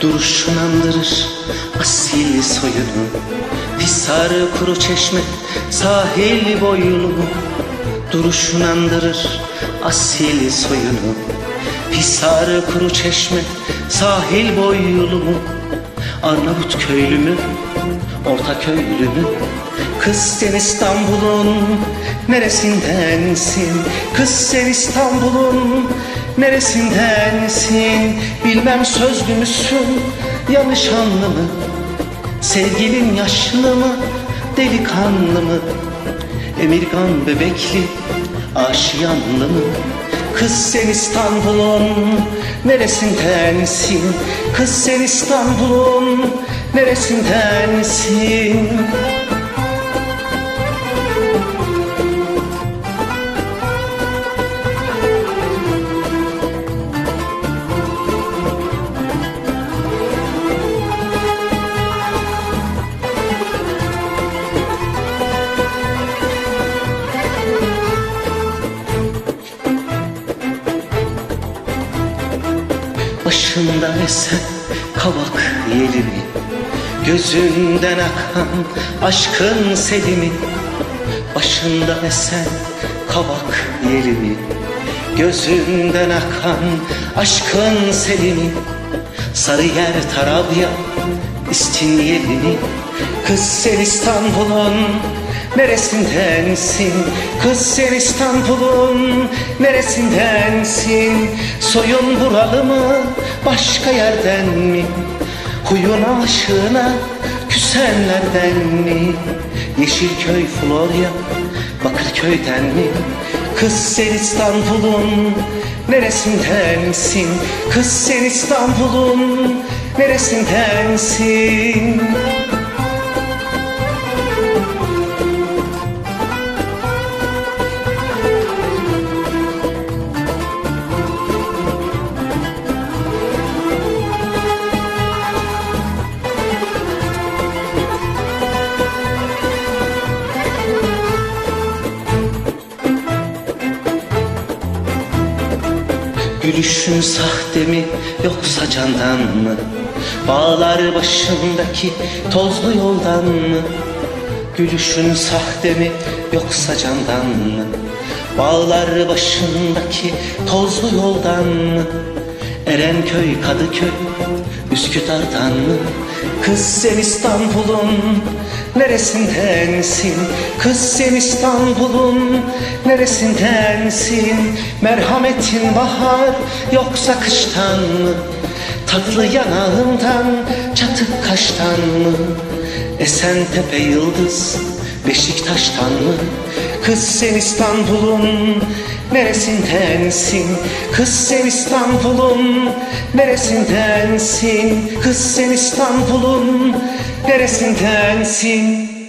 Duruşun andırır asil soyunu Hisar kuru çeşme sahil boyunu. Duruşun andırır asil soyunu. Hisar kuru çeşme sahil boyunu. Arnavut köylü mü orta köylü mü Kız sen İstanbul'un neresindensin? Kız sen İstanbul'un neresindensin? Bilmem sözlü müsün? Yanlışanlı mı? Sevgilin yaşlı mı? Delikanlı mı? Emirgan bebekli aşiyanlı mı Kız sen İstanbul'un neresindensin? Kız sen İstanbul'un neresindensin Başında esen kavak yelimi Gözünden akan aşkın selimi Başında esen kavak yelimi Gözünden akan aşkın selimi Sarı yer Tarabya İstinyelini Kız sen İstanbul'un neresindensin? Kız sen İstanbul'un neresindensin? Soyun buralı mı başka yerden mi? Huyun aşığına küsenlerden mi? Yeşilköy Florya Bakırköy'den mi? Kız sen İstanbul'un neresindensin? Kız sen İstanbul'un neresindensin Gülüşün sahte mi yoksa candan mı? Bağlar başındaki tozlu yoldan mı? Gülüşün sahte mi yoksa candan mı? Bağlar başındaki tozlu yoldan mı? Erenköy, Kadıköy, Üsküdar'dan mı? Kız sen İstanbul'un neresindensin? Kız sen İstanbul'un neresindensin? Merhametin bahar yoksa kıştan mı? Tatlı yanağından çatık kaştan mı? Esen tepe yıldız Beşiktaş'tan mı? Kız sen İstanbul'un neresindensin? Kız sen İstanbul'un neresindensin? Kız sen İstanbul'un neresindensin?